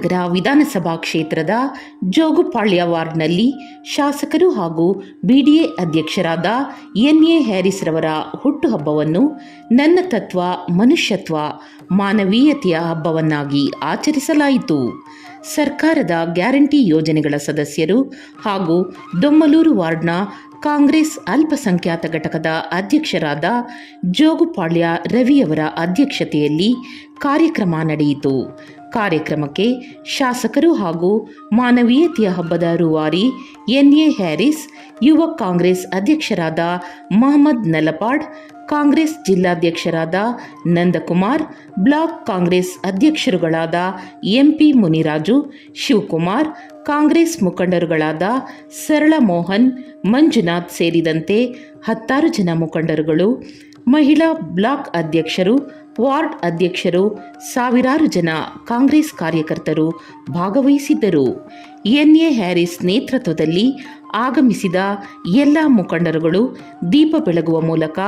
ಶಾಂತಿನಗರ ವಿಧಾನಸಭಾ ಕ್ಷೇತ್ರದ ಜೋಗುಪಾಳ್ಯ ವಾರ್ಡ್ನಲ್ಲಿ ಶಾಸಕರು ಹಾಗೂ ಬಿಡಿಎ ಅಧ್ಯಕ್ಷರಾದ ಎನ್ ಎ ಹ್ಯಾರಿಸ್ ರವರ ಹುಟ್ಟುಹಬ್ಬವನ್ನು ನನ್ನ ತತ್ವ, ಮನುಷ್ಯತ್ವ, ಮಾನವೀಯತೆಯ ಹಬ್ಬವನ್ನಾಗಿ ಆಚರಿಸಲಾಯಿತು. ಸರ್ಕಾರದ ಗ್ಯಾರಂಟಿ ಯೋಜನೆಗಳ ಸದಸ್ಯರು ಹಾಗೂ ದೊಮ್ಮಲೂರು ವಾರ್ಡ್ನ ಕಾಂಗ್ರೆಸ್ ಅಲ್ಪಸಂಖ್ಯಾತ ಘಟಕದ ಅಧ್ಯಕ್ಷರಾದ ಜೋಗುಪಾಳ್ಯ ರವಿಯವರ ಅಧ್ಯಕ್ಷತೆಯಲ್ಲಿ ಕಾರ್ಯಕ್ರಮ ನಡೆಯಿತು. ಕಾರ್ಯಕ್ರಮಕ್ಕೆ ಶಾಸಕರು ಹಾಗೂ ಮಾನವೀಯತೆಯ ಹಬ್ಬದ ರೂವಾರಿ ಎನ್ಎ ಹ್ಯಾರಿಸ್, ಯುವ ಕಾಂಗ್ರೆಸ್ ಅಧ್ಯಕ್ಷರಾದ ಮಹಮ್ಮದ್ ನಲಪಾಡ್, ಕಾಂಗ್ರೆಸ್ ಜಿಲ್ಲಾಧ್ಯಕ್ಷರಾದ ನಂದಕುಮಾರ್, ಬ್ಲಾಕ್ ಕಾಂಗ್ರೆಸ್ ಅಧ್ಯಕ್ಷರುಗಳಾದ ಎಂಪಿ ಮುನಿರಾಜು, ಶಿವಕುಮಾರ್, ಕಾಂಗ್ರೆಸ್ ಮುಖಂಡರುಗಳಾದ ಸರಳ ಮೋಹನ್ ಮಂಜುನಾಥ್ ಸೇರಿದಂತೆ ಹತ್ತಾರು ಜನ ಮುಖಂಡರುಗಳು, ಮಹಿಳಾ ಬ್ಲಾಕ್ ಅಧ್ಯಕ್ಷರು ವಾರ್ಡ್ ಅಧ್ಯಕ್ಷರು ಸಾವಿರಾರು ಜನ ಕಾಂಗ್ರೆಸ್ ಕಾರ್ಯಕರ್ತರು ಭಾಗವಹಿಸಿದ್ದರು. ಎನ್ಎ ಹ್ಯಾರಿಸ್ ನೇತೃತ್ವದಲ್ಲಿ ಆಗಮಿಸಿದ ಎಲ್ಲ ಮುಖಂಡರುಗಳು ದೀಪ ಬೆಳಗುವ ಮೂಲಕ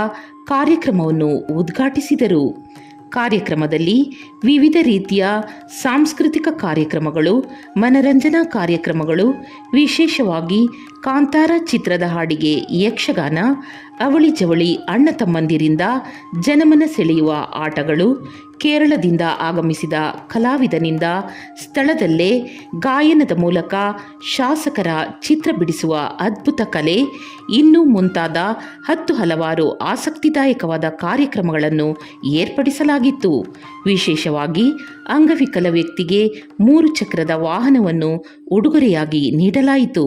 ಕಾರ್ಯಕ್ರಮವನ್ನು ಉದ್ಘಾಟಿಸಿದರು. ಕಾರ್ಯಕ್ರಮದಲ್ಲಿ ವಿವಿಧ ರೀತಿಯ ಸಾಂಸ್ಕೃತಿಕ ಕಾರ್ಯಕ್ರಮಗಳು, ಮನರಂಜನಾ ಕಾರ್ಯಕ್ರಮಗಳು, ವಿಶೇಷವಾಗಿ ಕಾಂತಾರ ಚಿತ್ರದ ಹಾಡಿಗೆ ಯಕ್ಷಗಾನ, ಅವಳಿ ಜವಳಿ ಅಣ್ಣ ತಮ್ಮಂದಿರಿಂದ ಜನಮನ ಸೆಳೆಯುವ ಆಟಗಳು ಕೇರಳದಿಂದ ಆಗಮಿಸಿದ ಕಲಾವಿದನಿಂದ ಸ್ಥಳದಲ್ಲೇ ಗಾಯನದ ಮೂಲಕ ಶಾಸಕರ ಚಿತ್ರ ಬಿಡಿಸುವ ಅದ್ಭುತ ಕಲೆ, ಇನ್ನೂ ಮುಂತಾದ ಹತ್ತು ಹಲವಾರು ಆಸಕ್ತಿದಾಯಕವಾದ ಕಾರ್ಯಕ್ರಮಗಳನ್ನು ಏರ್ಪಡಿಸಲಾಗಿತ್ತು. ವಿಶೇಷವಾಗಿ ಅಂಗವಿಕಲ ವ್ಯಕ್ತಿಗೆ ಮೂರು ಚಕ್ರದ ವಾಹನವನ್ನು ಉಡುಗೊರೆಯಾಗಿ ನೀಡಲಾಯಿತು.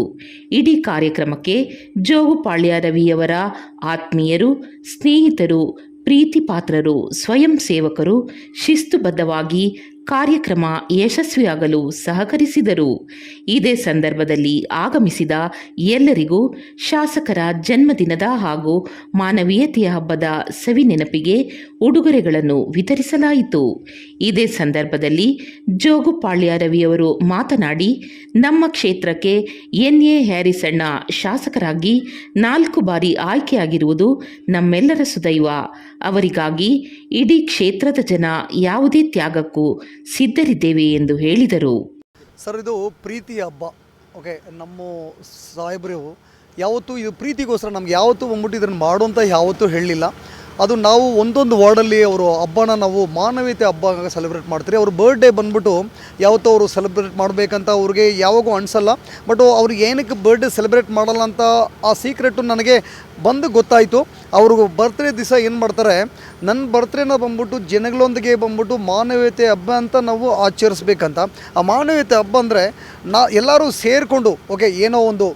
ಇಡೀ ಕಾರ್ಯಕ್ರಮಕ್ಕೆ ಜೋಗುಪಾಳ್ಯ ರವಿಯವರ ಆತ್ಮೀಯರು, ಸ್ನೇಹಿತರು ಪ್ರೀತಿ ಪಾತ್ರರು ಸ್ವಯಂ ಸೇವಕರು, ಶಿಸ್ತುಬದ್ಧವಾಗಿ ಕಾರ್ಯಕ್ರಮ ಯಶಸ್ವಿಯಾಗಲು ಸಹಕರಿಸಿದರು. ಇದೇ ಸಂದರ್ಭದಲ್ಲಿ ಆಗಮಿಸಿದ ಎಲ್ಲರಿಗೂ ಶಾಸಕರ ಜನ್ಮದಿನದ ಹಾಗೂ ಮಾನವೀಯತೆಯ ಹಬ್ಬದ ಸವಿ ನೆನಪಿಗೆ ಉಡುಗೊರೆಗಳನ್ನು ವಿತರಿಸಲಾಯಿತು. ಇದೇ ಸಂದರ್ಭದಲ್ಲಿ ಜೋಗುಪಾಳ್ಯ ರವಿಯವರು ಮಾತನಾಡಿ, ನಮ್ಮ ಕ್ಷೇತ್ರಕ್ಕೆ ಎನ್ ಎ ಹ್ಯಾರಿಸಣ್ಣ ಶಾಸಕರಾಗಿ ನಾಲ್ಕು ಬಾರಿ ಆಯ್ಕೆಯಾಗಿರುವುದು ನಮ್ಮೆಲ್ಲರ ಸುದೈವ. ಅವರಿಗಾಗಿ ಇಡೀ ಕ್ಷೇತ್ರದ ಜನ ಯಾವುದೇ ತ್ಯಾಗಕ್ಕೂ ಸಿದ್ಧರಿದ್ದೇವೆ ಎಂದು ಹೇಳಿದರು. ಸರ್, ಇದು ಪ್ರೀತಿ ಹಬ್ಬ. ಓಕೆ, ನಮ್ಮ ಸಾಹೇಬರು, ಯಾವತ್ತೂ ಇದು ಪ್ರೀತಿಗೋಸ್ಕರ ನಮ್ಗೆ ಯಾವತ್ತೂ ಬಂದ್ಬಿಟ್ಟು ಇದನ್ನು ಮಾಡು ಅಂತ ಯಾವತ್ತೂ ಹೇಳಲಿಲ್ಲ. ಅದು ನಾವು ಒಂದೊಂದು ವಾರ್ಡಲ್ಲಿ ಅವರು ಹಬ್ಬನ ನಾವು ಮಾನವೀಯತೆ ಹಬ್ಬ ಸೆಲೆಬ್ರೇಟ್ ಮಾಡ್ತೀರಿ. ಅವ್ರ ಬರ್ಡೇ ಬಂದ್ಬಿಟ್ಟು ಯಾವತ್ತೂ ಅವರು ಸೆಲೆಬ್ರೇಟ್ ಮಾಡಬೇಕಂತ ಅವ್ರಿಗೆ ಯಾವಾಗೂ ಅನಿಸಲ್ಲ. ಬಟ್ ಅವ್ರಿಗೆ ಏನಕ್ಕೆ ಬರ್ಡೇ ಸೆಲೆಬ್ರೇಟ್ ಮಾಡಲ್ಲ ಅಂತ ಆ ಸೀಕ್ರೆಟು ನನಗೆ ಬಂದು ಗೊತ್ತಾಯಿತು. ಅವ್ರಿಗೆ ಬರ್ತ್ಡೇ ದಿವಸ ಏನು ಮಾಡ್ತಾರೆ ನನ್ನ ಬರ್ತ್ಡೇನ ಬಂದ್ಬಿಟ್ಟು ಜನಗಳೊಂದಿಗೆ ಬಂದ್ಬಿಟ್ಟು ಮಾನವೀಯತೆ ಹಬ್ಬ ಅಂತ ನಾವು ಆಚರಿಸ್ಬೇಕಂತ. ಆ ಮಾನವೀಯತೆ ಹಬ್ಬ ಅಂದರೆ ನಾ ಎಲ್ಲರೂ ಸೇರಿಕೊಂಡು ಓಕೆ ಏನೋ ಒಂದು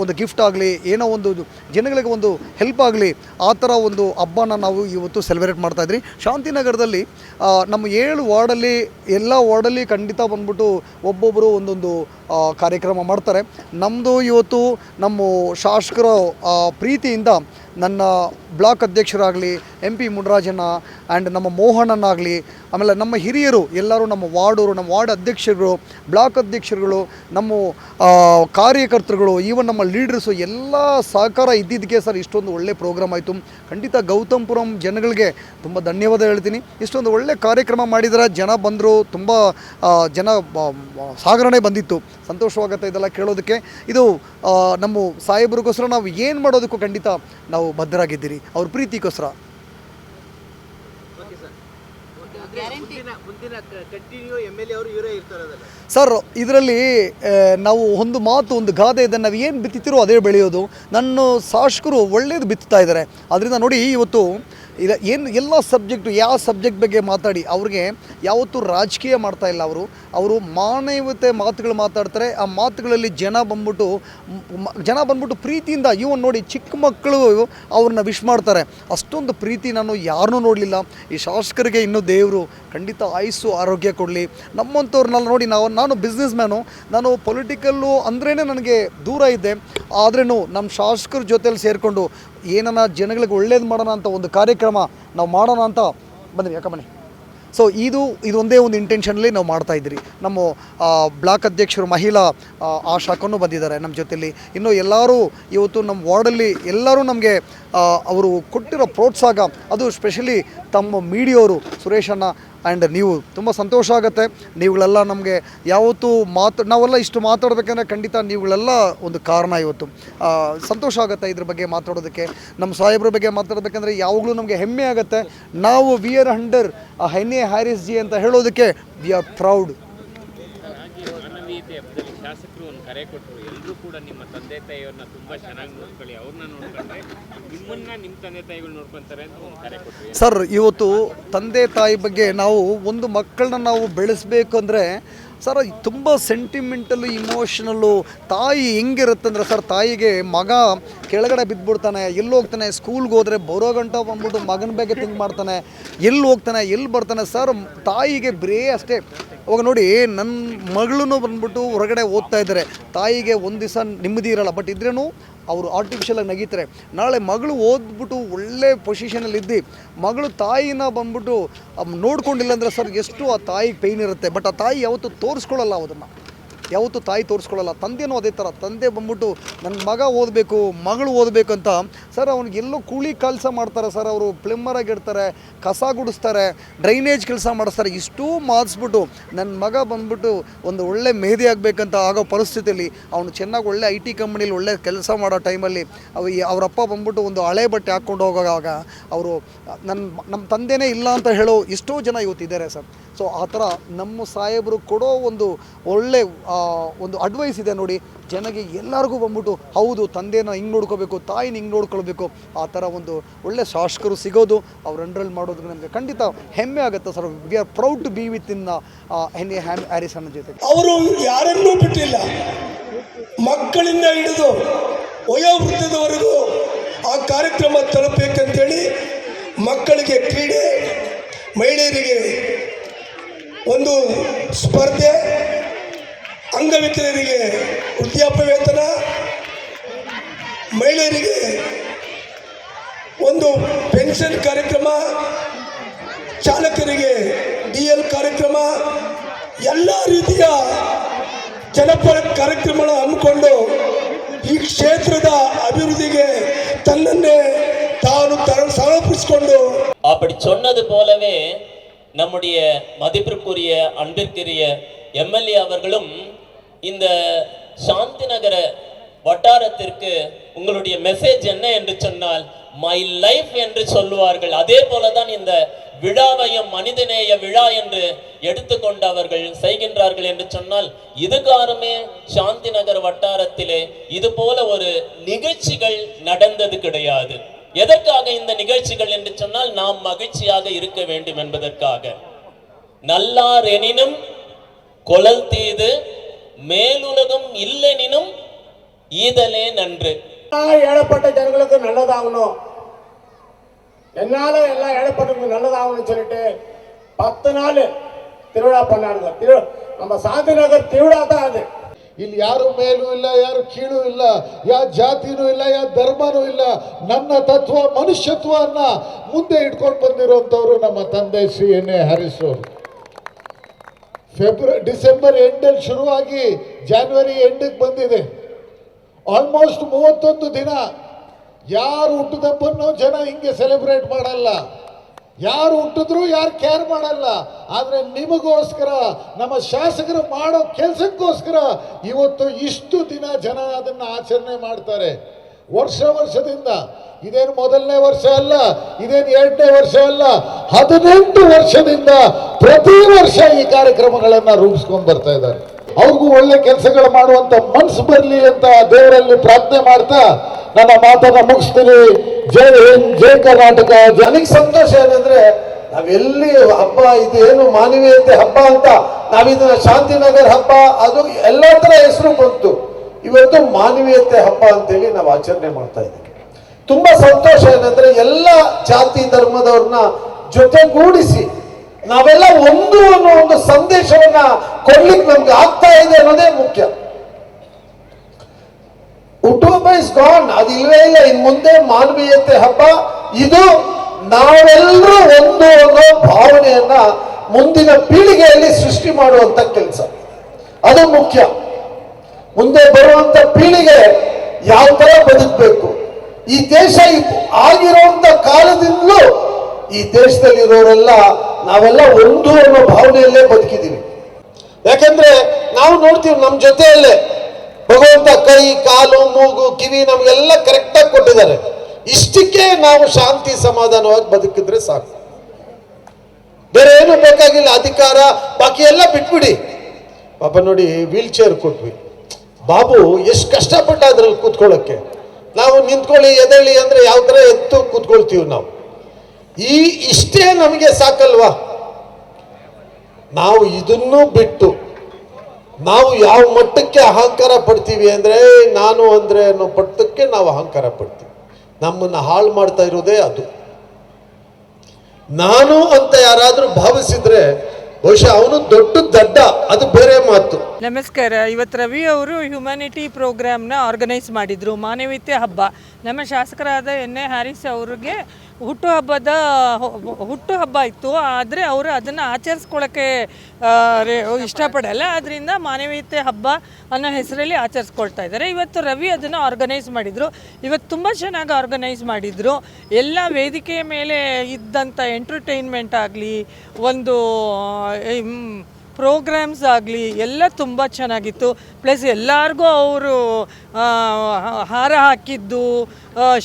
ಒಂದು ಗಿಫ್ಟ್ ಆಗಲಿ, ಏನೋ ಒಂದು ಜನಗಳಿಗೆ ಒಂದು ಹೆಲ್ಪ್ ಆಗಲಿ, ಆ ಥರ ಒಂದು ಹಬ್ಬನ ನಾವು ಇವತ್ತು ಸೆಲೆಬ್ರೇಟ್ ಮಾಡ್ತಾಯಿದ್ರಿ ಶಾಂತಿನಗರದಲ್ಲಿ ನಮ್ಮ ಏಳು ವಾರ್ಡಲ್ಲಿ, ಎಲ್ಲ ವಾರ್ಡಲ್ಲಿ ಖಂಡಿತ ಬಂದ್ಬಿಟ್ಟು ಒಬ್ಬೊಬ್ಬರು ಒಂದೊಂದು ಕಾರ್ಯಕ್ರಮ ಮಾಡ್ತಾರೆ. ನಮ್ಮದು ಇವತ್ತು ನಮ್ಮ ಶಾಸಕರ ಪ್ರೀತಿಯಿಂದ ನನ್ನ ಬ್ಲಾಕ್ ಅಧ್ಯಕ್ಷರಾಗಲಿ ಎಂ ಪಿ ಮುನರಾಜಣ್ಣ ಆ್ಯಂಡ್ ನಮ್ಮ ಮೋಹನನ್ನಾಗಲಿ ಆಮೇಲೆ ನಮ್ಮ ಹಿರಿಯರು ಎಲ್ಲರೂ, ನಮ್ಮ ವಾರ್ಡರು, ನಮ್ಮ ವಾರ್ಡ್ ಅಧ್ಯಕ್ಷರುಗಳು, ಬ್ಲಾಕ್ ಅಧ್ಯಕ್ಷರುಗಳು, ನಮ್ಮ ಕಾರ್ಯಕರ್ತರುಗಳು ಈವನ್ ನಮ್ಮ ಲೀಡರ್ಸು ಎಲ್ಲ ಸಹಕಾರ ಇದ್ದಿದ್ದಕ್ಕೆ ಸರ್ ಇಷ್ಟೊಂದು ಒಳ್ಳೆ ಪ್ರೋಗ್ರಾಮ್ ಆಯಿತು. ಖಂಡಿತ ಗೌತಮ್ಪುರಂ ಜನಗಳಿಗೆ ತುಂಬ ಧನ್ಯವಾದ ಹೇಳ್ತೀನಿ. ಇಷ್ಟೊಂದು ಒಳ್ಳೆ ಕಾರ್ಯಕ್ರಮ ಮಾಡಿದರೆ ಜನ ಬಂದರು, ತುಂಬ ಜನ ಸಾಗರಣೆ ಬಂದಿತ್ತು. ಸಂತೋಷವಾಗುತ್ತೆ ಇದೆಲ್ಲ ಕೇಳೋದಕ್ಕೆ. ಇದು ನಮ್ಮ ಸಾಹೇಬ್ರಿಗೋಸ್ಕರ ನಾವು ಏನು ಮಾಡೋದಕ್ಕೂ ಖಂಡಿತ ನಾವು ಬದ್ಧರಾಗಿದ್ದೀರಿ. ಅವ್ರ ಪ್ರೀತಿಗೋಸ್ಕರ. ಸರ್ ಇದರಲ್ಲಿ ನಾವು ಒಂದು ಮಾತು ಒಂದು ಗಾದೆ ಇದೆ. ನಾವು ಏನು ಬಿತ್ತಿರೋ ಅದೇ ಬೆಳೆಯೋದು. ನನ್ನ ಶಾಸಕರು ಒಳ್ಳೇದು ಬಿತ್ತುತ್ತಾ ಇದ್ದಾರೆ. ಅದರಿಂದ ನೋಡಿ ಇವತ್ತು ಇಲ್ಲ, ಏನು, ಎಲ್ಲ ಸಬ್ಜೆಕ್ಟು ಯಾವ ಸಬ್ಜೆಕ್ಟ್ ಬಗ್ಗೆ ಮಾತಾಡಿ, ಅವ್ರಿಗೆ ಯಾವತ್ತೂ ರಾಜಕೀಯ ಮಾಡ್ತಾ ಇಲ್ಲ ಅವರು. ಅವರು ಮಾನವತೆ ಮಾತುಗಳು ಮಾತಾಡ್ತಾರೆ, ಆ ಮಾತುಗಳಲ್ಲಿ ಜನ ಬಂದ್ಬಿಟ್ಟು ಜನ ಬಂದ್ಬಿಟ್ಟು ಪ್ರೀತಿಯಿಂದ ಇವನ್ ನೋಡಿ ಚಿಕ್ಕ ಮಕ್ಕಳು ಅವ್ರನ್ನ ವಿಶ್ ಮಾಡ್ತಾರೆ. ಅಷ್ಟೊಂದು ಪ್ರೀತಿ ನಾನು ಯಾರನ್ನೂ ನೋಡಲಿಲ್ಲ. ಈ ಶಾಸಕರಿಗೆ ಇನ್ನೂ ದೇವರು ಖಂಡಿತ ಆಯಸ್ಸು, ಆರೋಗ್ಯ ಕೊಡಲಿ. ನಮ್ಮಂಥವ್ರನ್ನೆಲ್ಲ ನೋಡಿ ನಾವು, ನಾನು ಬಿಸ್ನೆಸ್ ಮ್ಯಾನು ನಾನು ಪೊಲಿಟಿಕಲ್ಲು ಅಂದ್ರೇ ನನಗೆ ದೂರ ಇದ್ದೆ. ಆದ್ರೂ ನಮ್ಮ ಶಾಸಕರ ಜೊತೆಲಿ ಸೇರಿಕೊಂಡು ಏನನ್ನ ಜನಗಳಿಗೆ ಒಳ್ಳೇದು ಮಾಡೋಣ ಅಂತ ಒಂದು ಕಾರ್ಯಕ್ರಮ ನಾವು ಮಾಡೋಣ ಅಂತ ಬಂದ್ರಿ ಯಾಕೆ ಬನ್ನಿ ಸೊ ಇದು ಇದೊಂದೇ ಒಂದು ಇಂಟೆನ್ಷನಲ್ಲಿ ನಾವು ಮಾಡ್ತಾ ಇದ್ದೀರಿ. ನಮ್ಮ ಬ್ಲಾಕ್ ಅಧ್ಯಕ್ಷರು ಮಹಿಳಾ ಆ, ಶಾಖನೂ ಬಂದಿದ್ದಾರೆ ನಮ್ಮ ಜೊತೆಯಲ್ಲಿ ಇನ್ನು ಎಲ್ಲರೂ ಇವತ್ತು ನಮ್ಮ ವಾರ್ಡಲ್ಲಿ ಎಲ್ಲರೂ ನಮಗೆ ಅವರು ಕೊಟ್ಟಿರೋ ಪ್ರೋತ್ಸಾಹ ಅದು ಸ್ಪೆಷಲಿ ತಮ್ಮ ಮೀಡಿಯೋರು ಸುರೇಶಣ್ಣ ಆ್ಯಂಡ್ ನೀವು ತುಂಬ ಸಂತೋಷ ಆಗುತ್ತೆ. ನೀವುಗಳೆಲ್ಲ ನಮಗೆ ಯಾವತ್ತೂ ಮಾತು, ನಾವೆಲ್ಲ ಇಷ್ಟು ಮಾತಾಡಬೇಕಂದ್ರೆ ಖಂಡಿತ ನೀವುಗಳೆಲ್ಲ ಒಂದು ಕಾರಣ ಇವತ್ತು. ಸಂತೋಷ ಆಗುತ್ತೆ ಇದ್ರ ಬಗ್ಗೆ ಮಾತಾಡೋದಕ್ಕೆ. ನಮ್ಮ ಸಾಹೇಬ್ರ ಬಗ್ಗೆ ಮಾತಾಡಬೇಕಂದ್ರೆ ಯಾವಾಗಲೂ ನಮಗೆ ಹೆಮ್ಮೆ ಆಗುತ್ತೆ. ನಾವು ವಿ ಆರ್ ಅಂಡರ್ ಹೆನ್ನೆ ಹ್ಯಾರಿಸ್ ಜಿ ಅಂತ ಹೇಳೋದಕ್ಕೆ ವಿ ಆರ್ ಪ್ರೌಡ್ ಹಾಗೆ ಮಾನವೀಯತೆ ಹಬ್ಬದಲ್ಲಿ ಶಾಸಕರು ಒಂದು ಕರೆ ಕೊಟ್ಟರು. ಎಲ್ಲರೂ ಕೂಡ ನಿಮ್ಮ ತಂದೆ ತಾಯಿಯವ್ರನ್ನ ತುಂಬ ಚೆನ್ನಾಗಿ ನೋಡ್ಕೊಳ್ಳಿ. ಅವ್ರನ್ನ ನೋಡ್ಕೊಂಡ್ರೆ ನಿಮ್ಮನ್ನ ನಿಮ್ಮ ತಂದೆ ತಾಯಿಗಳು ನೋಡ್ಕೊಂತಾರೆ ಅಂತ ಒಂದು ಕರೆ ಕೊಟ್ಟರು ಸರ್ ಇವತ್ತು ತಂದೆ ತಾಯಿ ಬಗ್ಗೆ ನಾವು ಒಂದು ಮಕ್ಕಳನ್ನ ನಾವು ಬೆಳೆಸಬೇಕು ಅಂದರೆ ಸರ್ ತುಂಬ ಸೆಂಟಿಮೆಂಟಲ್ಲು ಇಮೋಷನಲ್ಲು ತಾಯಿ ಹೆಂಗಿರುತ್ತೆ ಅಂದರೆ ಸರ್ ತಾಯಿಗೆ ಮಗ ಕೆಳಗಡೆ ಬಿದ್ದುಬಿಡ್ತಾನೆ, ಎಲ್ಲಿ ಹೋಗ್ತಾನೆ? ಸ್ಕೂಲ್ಗೆ ಹೋದರೆ ಬರೋ ಗಂಟ ಬಂದ್ಬಿಟ್ಟು ಮಗನ ಬಗ್ಗೆ ತಿಂಕ್ ಮಾಡ್ತಾನೆ, ಎಲ್ಲಿ ಹೋಗ್ತಾನೆ, ಎಲ್ಲಿ ಬರ್ತಾನೆ? ಸರ್ ತಾಯಿಗೆ ಬರೇ ಅಷ್ಟೇ. ಅವಾಗ ನೋಡಿ ನನ್ನ ಮಗಳೂ ಬಂದ್ಬಿಟ್ಟು ಹೊರಗಡೆ ಓದ್ತಾ ಇದ್ದಾರೆ. ತಾಯಿಗೆ ಒಂದು ದಿವಸ ನೆಮ್ಮದಿ ಇರಲ್ಲ. ಬಟ್ ಇದ್ರೂ ಅವರು ಆರ್ಟಿಫಿಷಿಯಲಾಗಿ ನಗೀತಾರೆ. ನಾಳೆ ಮಗಳು ಓದ್ಬಿಟ್ಟು ಒಳ್ಳೆ ಪೊಸಿಷನಲ್ಲಿ ಇದ್ದು, ಮಗಳು ತಾಯಿನ ಬಂದ್ಬಿಟ್ಟು ನೋಡ್ಕೊಂಡಿಲ್ಲ ಅಂದರೆ ಸರ್ ಎಷ್ಟು ಆ ತಾಯಿಗೆ ಪೈನ್ ಇರುತ್ತೆ. ಬಟ್ ಆ ತಾಯಿ ಯಾವತ್ತೂ ತೋರಿಸ್ಕೊಳ್ಳಲ್ಲ ಅದನ್ನು ಯಾವತ್ತೂ ತಾಯಿ ತೋರಿಸ್ಕೊಳ್ಳಲ್ಲ. ತಂದೆನೂ ಅದೇ ಥರ. ತಂದೆ ಬಂದ್ಬಿಟ್ಟು ನನ್ನ ಮಗ ಓದಬೇಕು, ಮಗಳು ಓದಬೇಕು ಅಂತ ಸರ್ ಅವ್ನಿಗೆ ಎಲ್ಲೋ ಕೂಲಿ ಕೆಲಸ ಮಾಡ್ತಾರೆ ಸರ್ ಅವರು. ಪ್ಲಂಬರಾಗಿ ಇಡ್ತಾರೆ, ಕಸ ಗುಡಿಸ್ತಾರೆ, ಡ್ರೈನೇಜ್ ಕೆಲಸ ಮಾಡಿಸ್ತಾರೆ. ಇಷ್ಟೂ ಮಾಡಿಸ್ಬಿಟ್ಟು ನನ್ನ ಮಗ ಬಂದ್ಬಿಟ್ಟು ಒಂದು ಒಳ್ಳೆ ಮೆಹದಿ ಆಗಬೇಕಂತ ಆಗೋ ಪರಿಸ್ಥಿತಿಯಲ್ಲಿ ಅವನು ಚೆನ್ನಾಗಿ ಒಳ್ಳೆ ಐ ಟಿ ಕಂಪ್ನಿಲಿ ಒಳ್ಳೆ ಕೆಲಸ ಮಾಡೋ ಟೈಮಲ್ಲಿ ಅವ ಅವರಪ್ಪ ಬಂದ್ಬಿಟ್ಟು ಒಂದು ಹಳೆ ಬಟ್ಟೆ ಹಾಕ್ಕೊಂಡು ಹೋಗೋವಾಗ ಅವರು ನನ್ನ ನಮ್ಮ ತಂದೆನೇ ಇಲ್ಲ ಅಂತ ಹೇಳೋ ಎಷ್ಟೋ ಜನ ಇವತ್ತಿದ್ದಾರೆ ಸರ್. ಸೊ ಆ ಥರ ನಮ್ಮ ಸಾಹೇಬರು ಕೊಡೋ ಒಂದು ಒಳ್ಳೆ ಒಂದು ಅಡ್ವೈಸ್ ಇದೆ ನೋಡಿ. ಜನಗೆ ಎಲ್ಲರಿಗೂ ಬಂದ್ಬಿಟ್ಟು, ಹೌದು, ತಂದೆನ ಹಿಂಗೆ ನೋಡ್ಕೋಬೇಕು, ತಾಯಿನ ಹಿಂಗೆ ನೋಡ್ಕೊಳ್ಬೇಕು, ಆ ಥರ ಒಂದು ಒಳ್ಳೆ ಶಾಸಕರು ಸಿಗೋದು, ಅವ್ರು ಅಂಡ್ರಲ್ಲಿ ಮಾಡೋದು ನಮಗೆ ಖಂಡಿತ ಹೆಮ್ಮೆ ಆಗುತ್ತೆ sir. We are proud to be with in an a ham Harrison ಜೊತೆ. ಅವರು ಯಾರನ್ನೂ ಬಿಟ್ಟಿಲ್ಲ. ಮಕ್ಕಳಿಂದ ಹಿಡಿದು ವಯೋವೃತ್ತದವರೆಗೂ ಆ ಕಾರ್ಯಕ್ರಮ ತಲುಪಬೇಕಂತೇಳಿ ಮಕ್ಕಳಿಗೆ ಕ್ರೀಡೆ, ಮಹಿಳೆಯರಿಗೆ ಒಂದು ಸ್ಪರ್ಧೆ, ಅಂಗವಿಕಲರಿಗೆ ವೃದ್ಧಾಪ್ಯ ವೇತನ ಮಹಿಳೆಯರಿಗೆ ಒಂದು ಪೆನ್ಷನ್ ಕಾರ್ಯಕ್ರಮ, ಚಾಲಕರಿಗೆ ಡಿ ಎಲ್ ಕಾರ್ಯಕ್ರಮ, ಎಲ್ಲ ರೀತಿಯ ಜನಪರ ಕಾರ್ಯಕ್ರಮಗಳ ಹಮ್ಮಿಕೊಂಡು ಈ ಕ್ಷೇತ್ರದ ಅಭಿವೃದ್ಧಿಗೆ ತನ್ನನ್ನೇ ತಾನು ತರ ಸಮರ್ಪಿಸಿಕೊಂಡು ಅಪ್ಪಡಿ ಸೊನ್ನದು ಪೋಲವೇ நம்முடைய மதிப்பிற்குரிய அன்பிற்குரிய எம்எல்ஏ அவர்களும் இந்த சாந்தி நகர வட்டாரத்திற்கு உங்களுடைய மெசேஜ் என்ன என்று சொன்னால் மை லைஃப் என்று சொல்லுவார்கள். அதே போலதான் இந்த விழாவையும் மனிதநேய விழா என்று எடுத்துக்கொண்டு அவர்கள் செய்கின்றார்கள் என்று சொன்னால் இதுகாரமே சாந்தி நகர் வட்டாரத்திலே இது போல ஒரு நிகழ்ச்சிகள் நடந்தது கிடையாது. எதற்காக இந்த நிகழ்ச்சிகள் என்று சொன்னால் நாம் மகிழ்ச்சியாக இருக்க வேண்டும் என்பதற்காக. நல்லார் எனினும் கொழல் தீது மேலுலகம் இல்லெனினும் ஈதலே நன்று. ஏழப்பட்ட ஜனங்களுக்கு நல்லதாகணும். என்னால எல்லாம் ஏழப்பட்டவங்களுக்கு நல்லதாகணும்னு சொல்லிட்டு பத்து நாள் திருவிழா பண்ணாருங்க திரு நம்ம சாந்தி நகர் திருவிழா தான் அது. ಇಲ್ಲಿ ಯಾರು ಮೇಲೂ ಇಲ್ಲ, ಯಾರು ಕೀಳು ಇಲ್ಲ ಯಾವ ಜಾತಿನೂ ಇಲ್ಲ ಯಾವ ಧರ್ಮನೂ ಇಲ್ಲ, ನನ್ನ ತತ್ವ ಮನುಷ್ಯತ್ವವನ್ನ ಮುಂದೆ ಇಟ್ಕೊಂಡು ಬಂದಿರುವಂಥವ್ರು ನಮ್ಮ ತಂದೆ ಶ್ರೀ ಎನ್ ಎ ಹರೀಶ್ ಅವರು. ಫೆಬ್ರವರಿ ಡಿಸೆಂಬರ್ ಎಂಡಲ್ಲಿ ಶುರುವಾಗಿ ಜಾನ್ವರಿ ಎಂಡಿಗೆ ಬಂದಿದೆ. ಆಲ್ಮೋಸ್ಟ್ ಮೂವತ್ತೊಂದು ದಿನ ಯಾರು ಹುಟ್ಟಿದಬ್ಬನ್ನು ಜನ ಹಿಂಗೆ ಸೆಲೆಬ್ರೇಟ್ ಮಾಡಲ್ಲ. ಯಾರು ಹುಟ್ಟಿದ್ರು ಯಾರು ಕೇರ್ ಮಾಡಲ್ಲ. ಆದರೆ ನಿಮಗೋಸ್ಕರ, ನಮ್ಮ ಶಾಸಕರು ಮಾಡೋ ಕೆಲಸಕ್ಕೋಸ್ಕರ ಇವತ್ತು ಇಷ್ಟು ದಿನ ಜನ ಅದನ್ನ ಆಚರಣೆ ಮಾಡ್ತಾರೆ. ವರ್ಷ ವರ್ಷದಿಂದ. ಇದೇನು ಮೊದಲನೇ ವರ್ಷ ಅಲ್ಲ, ಇದೇನು ಎರಡನೇ ವರ್ಷ ಅಲ್ಲ, ಹದಿನೆಂಟು ವರ್ಷದಿಂದ ಪ್ರತಿ ವರ್ಷ ಈ ಕಾರ್ಯಕ್ರಮಗಳನ್ನು ರೂಪಿಸ್ಕೊಂಡು ಬರ್ತಾ ಇದ್ದಾರೆ. ಅವ್ರಿಗೂ ಒಳ್ಳೆ ಕೆಲಸಗಳು ಮಾಡುವಂತ ಮನಸ್ಸು ಬರಲಿ ಅಂತ ದೇವರಲ್ಲಿ ಪ್ರಾರ್ಥನೆ ಮಾಡ್ತಾ ನನ್ನ ಮಾತನ್ನ ಮುಗಿಸ್ತೀನಿ. ಜಯ ಜೈ ಕರ್ನಾಟಕ ನನಗೆ ಸಂತೋಷ ಏನಂದ್ರೆ ನಾವೆಲ್ಲಿ ಹಬ್ಬ ಇದೇನು ಮಾನವೀಯತೆ ಹಬ್ಬ ಅಂತ, ನಾವಿದನ್ನ ಶಾಂತಿನಗರ್ ಹಬ್ಬ, ಅದು ಎಲ್ಲ ತರ ಹೆಸರು ಬಂತು. ಇವತ್ತು ಮಾನವೀಯತೆ ಹಬ್ಬ ಅಂತೇಳಿ ನಾವು ಆಚರಣೆ ಮಾಡ್ತಾ ಇದ್ದೀವಿ. ತುಂಬಾ ಸಂತೋಷ ಏನಂದ್ರೆ ಎಲ್ಲ ಜಾತಿ ಧರ್ಮದವ್ರನ್ನ ಜೊತೆಗೂಡಿಸಿ ನಾವೆಲ್ಲ ಒಂದು ಅನ್ನೋ ಒಂದು ಸಂದೇಶವನ್ನ ಕೊಡ್ಲಿಕ್ಕೆ ನಮ್ಗೆ ಆಗ್ತಾ ಇದೆ ಅನ್ನೋದೇ ಮುಖ್ಯ. ಹುಟ್ಟುಹಬ್ಬ ಇಸ್ ಗಾನ್. ಅದು ಇಲ್ವೇ ಇಲ್ಲ, ಇನ್ ಮುಂದೆ ಮಾನವೀಯತೆ ಹಬ್ಬ. ಇದು ನಾವೆಲ್ಲರೂ ಒಂದು ಅನ್ನೋ ಭಾವನೆಯನ್ನ ಮುಂದಿನ ಪೀಳಿಗೆಯಲ್ಲಿ ಸೃಷ್ಟಿ ಮಾಡುವಂತ ಕೆಲಸ. ಅದು ಮುಖ್ಯ. ಮುಂದೆ ಬರುವಂತ ಪೀಳಿಗೆ ಯಾವ ತರ ಬದುಕಬೇಕು? ಈ ದೇಶ ಆಗಿರುವಂತ ಕಾಲದಿಂದಲೂ ಈ ದೇಶದಲ್ಲಿರೋರೆಲ್ಲ ನಾವೆಲ್ಲ ಒಂದು ಅನ್ನೋ ಭಾವನೆಯಲ್ಲೇ ಬದುಕಿದ್ದೀವಿ. ಯಾಕೆಂದ್ರೆ ನಾವು ನೋಡ್ತೀವಿ ನಮ್ಮ ಜೊತೆಯಲ್ಲೇ ಭಗವಂತ ಕೈ, ಕಾಲು, ಮೂಗು, ಕಿವಿ ನಮಗೆಲ್ಲ ಕರೆಕ್ಟಾಗಿ ಕೊಟ್ಟಿದ್ದಾರೆ. ಇಷ್ಟಕ್ಕೆ ನಾವು ಶಾಂತಿ ಸಮಾಧಾನವಾಗಿ ಬದುಕಿದ್ರೆ ಸಾಕು. ಬೇರೆ ಏನು ಬೇಕಾಗಿಲ್ಲ, ಅಧಿಕಾರ, ಬಾಕಿ ಎಲ್ಲ ಬಿಟ್ಬಿಡಿ. ಪಾಪ ನೋಡಿ ವೀಲ್ ಚೇರ್ ಕೊಟ್ವಿ. ಬಾಬು, ಎಷ್ಟು ಕಷ್ಟಪಟ್ಟ ಅದ್ರಲ್ಲಿ ಕೂತ್ಕೊಳ್ಳೋಕ್ಕೆ. ನಾವು ನಿಂತ್ಕೊಳ್ಳಿ ಎದಳಿ ಅಂದ್ರೆ ಯಾವ ಥರ ಎತ್ತು ಕೂತ್ಕೊಳ್ತೀವಿ ನಾವು. ಈ ಇಷ್ಟೇ ನಮಗೆ ಸಾಕಲ್ವಾ? ನಾವು ಇದನ್ನೂ ಬಿಟ್ಟು ನಾವು ಯಾವ ಮಟ್ಟಕ್ಕೆ ಅಹಂಕಾರ ಪಡ್ತೀವಿ ಅಂದರೆ ನಾನು ಅಂದರೆ ಅನ್ನೋ ಪಟ್ಟಕ್ಕೆ ನಾವು ಅಹಂಕಾರ ಪಡ್ತೀವಿ. ನಮ್ಮನ್ನು ಹಾಳು ಮಾಡ್ತಾ ಇರೋದೇ ಅದು. ನಾನು ಅಂತ ಯಾರಾದರೂ ಭಾವಿಸಿದ್ರೆ, ಬಹುಶಃ ಅವನು ದೊಡ್ಡ ದಡ್ಡ, ಅದು ಬೇರೆ ಮಾತು. ನಮಸ್ಕಾರ ಇವತ್ತು ರವಿ ಅವರು ಹ್ಯುಮ್ಯಾನಿಟಿ ಪ್ರೋಗ್ರಾಮ್ನ ಆರ್ಗನೈಸ್ ಮಾಡಿದರು, ಮಾನವೀಯತೆ ಹಬ್ಬ. ನಮ್ಮ ಶಾಸಕರಾದ ಎನ್ ಎ ಹ್ಯಾರಿಸ್ ಅವ್ರಿಗೆ ಹುಟ್ಟುಹಬ್ಬದ ಹುಟ್ಟುಹಬ್ಬ ಇತ್ತು, ಆದರೆ ಅವರು ಅದನ್ನು ಆಚರಿಸ್ಕೊಳ್ಳೋಕ್ಕೆ ಇಷ್ಟಪಡಲ್ಲ. ಅದರಿಂದ ಮಾನವೀಯತೆ ಹಬ್ಬ ಅನ್ನೋ ಹೆಸರಲ್ಲಿ ಆಚರಿಸ್ಕೊಳ್ತಾ ಇದ್ದಾರೆ. ಇವತ್ತು ರವಿ ಅದನ್ನು ಆರ್ಗನೈಸ್ ಮಾಡಿದರು. ಇವತ್ತು ತುಂಬ ಚೆನ್ನಾಗಿ ಆರ್ಗನೈಸ್ ಮಾಡಿದರು. ಎಲ್ಲ ವೇದಿಕೆಯ ಮೇಲೆ ಇದ್ದಂಥ ಎಂಟರ್ಟೈನ್ಮೆಂಟ್ ಆಗಲಿ, ಒಂದು ಪ್ರೋಗ್ರಾಮ್ಸ್ ಆಗಲಿ, ಎಲ್ಲ ತುಂಬ ಚೆನ್ನಾಗಿತ್ತು. ಪ್ಲಸ್ ಎಲ್ಲರಿಗೂ ಅವರು ಹಾರ ಹಾಕಿದ್ದು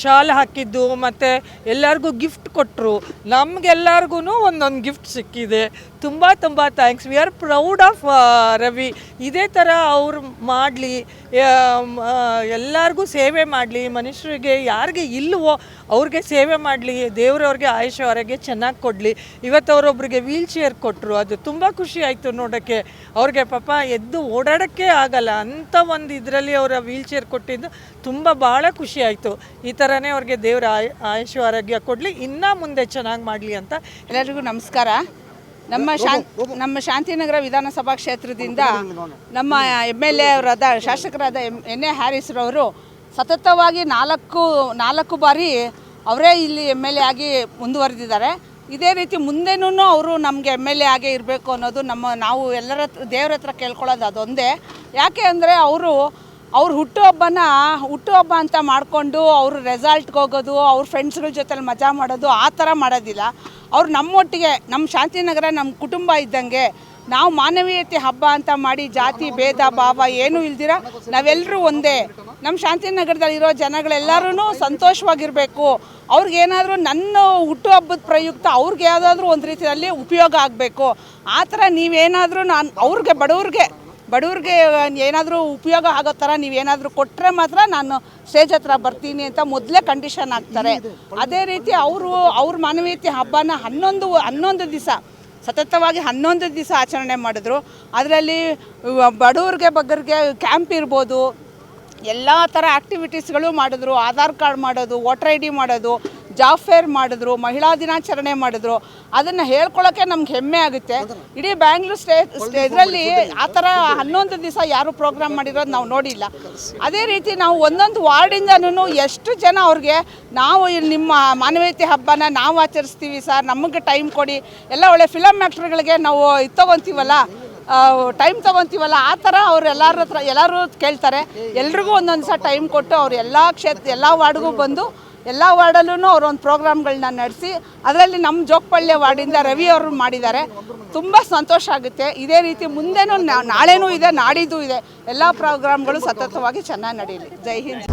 ಶಾಲ್ ಹಾಕಿದ್ದು ಮತ್ತು ಎಲ್ಲರಿಗೂ ಗಿಫ್ಟ್ ಕೊಟ್ಟರು ನಮಗೆಲ್ಲರಿಗೂ ಒಂದೊಂದು ಗಿಫ್ಟ್ ಸಿಕ್ಕಿದೆ. ತುಂಬ ತುಂಬ thanks we are proud of Ravi. ಇದೇ ಥರ ಅವ್ರು ಮಾಡಲಿ ಎಲ್ಲರಿಗೂ ಸೇವೆ ಮಾಡಲಿ. ಮನುಷ್ಯರಿಗೆ ಯಾರಿಗೆ ಇಲ್ವೋ ಅವ್ರಿಗೆ ಸೇವೆ ಮಾಡಲಿ. ದೇವರವ್ರಿಗೆ ಆಯುಷ ಅವರಿಗೆ ಚೆನ್ನಾಗಿ ಕೊಡಲಿ. ಇವತ್ತು ಅವರೊಬ್ಬರಿಗೆ ವೀಲ್ ಚೇರ್ ಕೊಟ್ಟರು ಅದು ತುಂಬ ಖುಷಿ ಆಯಿತು ನೋಡೋಕ್ಕೆ. ಅವ್ರಿಗೆ ಪಾಪ ಎದ್ದು ಓಡಾಡೋಕ್ಕೆ ಆಗಲ್ಲ. ಅಂಥ ಒಂದು ಇದರಲ್ಲಿ ಅವರ ವೀಲ್ ಚೇರ್ ಕೊಟ್ಟಿದ್ದು ತುಂಬ ಭಾಳ ಖುಷಿ ಆಯಿತು. ಈ ಥರನೇ ಅವ್ರಿಗೆ ದೇವರ ಆಯ್ ಆಯುಷ ಆರೋಗ್ಯ ಕೊಡಲಿ ಇನ್ನೂ ಮುಂದೆ ಚೆನ್ನಾಗಿ ಮಾಡಲಿ ಅಂತ ಎಲ್ಲರಿಗೂ ನಮಸ್ಕಾರ. ನಮ್ಮ ಶಾಂತ್ ನಮ್ಮ ಶಾಂತಿನಗರ ವಿಧಾನಸಭಾ ಕ್ಷೇತ್ರದಿಂದ ನಮ್ಮ ಎಂ ಎಲ್ ಎ ಅವರಾದ ಶಾಸಕರಾದ ಎಂ ಎನ್ ಎ ಹ್ಯಾರಿಸ್ರವರು ಸತತವಾಗಿ ನಾಲ್ಕು ನಾಲ್ಕು ಬಾರಿ ಅವರೇ ಇಲ್ಲಿ ಎಂ ಎಲ್ ಎ ಆಗಿ ಮುಂದುವರೆದಿದ್ದಾರೆ. ಇದೇ ರೀತಿ ಮುಂದೆನೂ ಅವರು ನಮಗೆ ಎಂ ಎಲ್ ಎ ಆಗೇ ಇರಬೇಕು ಅನ್ನೋದು ನಮ್ಮ ನಾವು ಎಲ್ಲರ ಹತ್ರ ದೇವ್ರ ಹತ್ರ ಕೇಳ್ಕೊಳ್ಳೋದು ಅದೊಂದೇ. ಯಾಕೆ ಅಂದರೆ ಅವರು ಅವ್ರ ಹುಟ್ಟುಹಬ್ಬನ ಹುಟ್ಟುಹಬ್ಬ ಅಂತ ಮಾಡಿಕೊಂಡು ಅವರು ರೆಸಾಲ್ಟ್ಗೆ ಹೋಗೋದು, ಅವ್ರ ಫ್ರೆಂಡ್ಸ್ಗಳ ಜೊತೆಲಿ ಮಜಾ ಮಾಡೋದು, ಆ ಥರ ಮಾಡೋದಿಲ್ಲ. ಅವ್ರು ನಮ್ಮೊಟ್ಟಿಗೆ ನಮ್ಮ ಶಾಂತಿನಗರ ನಮ್ಮ ಕುಟುಂಬ ಇದ್ದಂಗೆ ನಾವು ಮಾನವೀಯತೆ ಹಬ್ಬ ಅಂತ ಮಾಡಿ ಜಾತಿ, ಭೇದ, ಭಾವ ಏನೂ ಇಲ್ದಿರ ನಾವೆಲ್ಲರೂ ಒಂದೇ. ನಮ್ಮ ಶಾಂತಿನಗರದಲ್ಲಿರೋ ಜನಗಳೆಲ್ಲರೂ ಸಂತೋಷವಾಗಿರಬೇಕು. ಅವ್ರಿಗೇನಾದರೂ ನನ್ನ ಹುಟ್ಟುಹಬ್ಬದ ಪ್ರಯುಕ್ತ ಅವ್ರಿಗೆ ಯಾವುದಾದ್ರೂ ಒಂದು ರೀತಿಯಲ್ಲಿ ಉಪಯೋಗ ಆಗಬೇಕು. ಆ ಥರ ನೀವೇನಾದರೂ ನಾನು ಅವ್ರಿಗೆ, ಬಡವ್ರಿಗೆ ಬಡವ್ರಿಗೆ ಏನಾದರೂ ಉಪಯೋಗ ಆಗೋ ಥರ ನೀವೇನಾದರೂ ಕೊಟ್ಟರೆ ಮಾತ್ರ ನಾನು ಸ್ಟೇಜ್ ಹತ್ರ ಬರ್ತೀನಿ ಅಂತ ಮೊದಲೇ ಕಂಡೀಷನ್ ಹಾಕ್ತಾರೆ. ಅದೇ ರೀತಿ ಅವರು ಅವ್ರ ಮಾನವೀಯತೆ ಹಬ್ಬನ ಹನ್ನೊಂದು ಹನ್ನೊಂದು ದಿವಸ ಸತತವಾಗಿ ಹನ್ನೊಂದು ದಿವಸ ಆಚರಣೆ ಮಾಡಿದ್ರು. ಅದರಲ್ಲಿ ಬಡವ್ರಿಗೆ ಬಗ್ಗರಿಗೆ ಕ್ಯಾಂಪ್ ಇರ್ಬೋದು. ಎಲ್ಲ ಥರ ಆ್ಯಕ್ಟಿವಿಟೀಸ್ಗಳು ಮಾಡಿದ್ರು. ಆಧಾರ್ ಕಾರ್ಡ್ ಮಾಡೋದು ವೋಟರ್ ಐ ಡಿ ಮಾಡೋದು ಜಾಬ್ ಫೇರ್ ಮಾಡಿದ್ರು, ಮಹಿಳಾ ದಿನಾಚರಣೆ ಮಾಡಿದ್ರು, ಅದನ್ನು ಹೇಳ್ಕೊಳ್ಳೋಕೆ ನಮ್ಗೆ ಹೆಮ್ಮೆ ಆಗುತ್ತೆ. ಇಡೀ ಬ್ಯಾಂಗ್ಳೂರ್ ಸ್ಟೇ ಇದರಲ್ಲಿ ಆ ಥರ ಹನ್ನೊಂದು ದಿವಸ ಯಾರು ಪ್ರೋಗ್ರಾಮ್ ಮಾಡಿರೋದು ನಾವು ನೋಡಿಲ್ಲ. ಅದೇ ರೀತಿ ನಾವು ಒಂದೊಂದು ವಾರ್ಡಿಂದನೂ ಎಷ್ಟು ಜನ ಅವ್ರಿಗೆ ನಾವು ನಿಮ್ಮ ಮಾನವೀಯತೆ ಹಬ್ಬನ ನಾವು ಆಚರಿಸ್ತೀವಿ ಸರ್, ನಮಗೆ ಟೈಮ್ ಕೊಡಿ, ಎಲ್ಲ ಒಳ್ಳೆ ಫಿಲಮ್ ಆ್ಯಕ್ಟ್ರ್ಗಳಿಗೆ ನಾವು ಇದು ತೊಗೊತೀವಲ್ಲ ಟೈಮ್ ತೊಗೊತೀವಲ್ಲ, ಆ ಥರ ಅವ್ರು ಎಲ್ಲರ ಹತ್ರ ಎಲ್ಲರೂ ಕೇಳ್ತಾರೆ. ಎಲ್ರಿಗೂ ಒಂದೊಂದು ಸಹ ಟೈಮ್ ಕೊಟ್ಟು ಅವ್ರು ಎಲ್ಲ ಕ್ಷೇತ್ರ ಎಲ್ಲ ವಾರ್ಡ್ಗೂ ಬಂದು ಎಲ್ಲ ವಾರ್ಡಲ್ಲೂ ಅವರು ಒಂದು ಪ್ರೋಗ್ರಾಮ್ಗಳನ್ನ ನಡೆಸಿ, ಅದರಲ್ಲಿ ನಮ್ಮ ಜೋಗಪಳ್ಳಿ ವಾರ್ಡಿಂದ ರವಿ ಅವರು ಮಾಡಿದ್ದಾರೆ. ತುಂಬ ಸಂತೋಷ ಆಗುತ್ತೆ. ಇದೇ ರೀತಿ ಮುಂದೆನೂ ನಾಳೆನೂ ಇದೆ, ನಾಡಿದ್ದು ಇದೆ. ಎಲ್ಲ ಪ್ರೋಗ್ರಾಮ್ಗಳು ಸತತವಾಗಿ ಚೆನ್ನಾಗಿ ನಡೆಯಲಿ ಜೈ ಹಿಂದ್.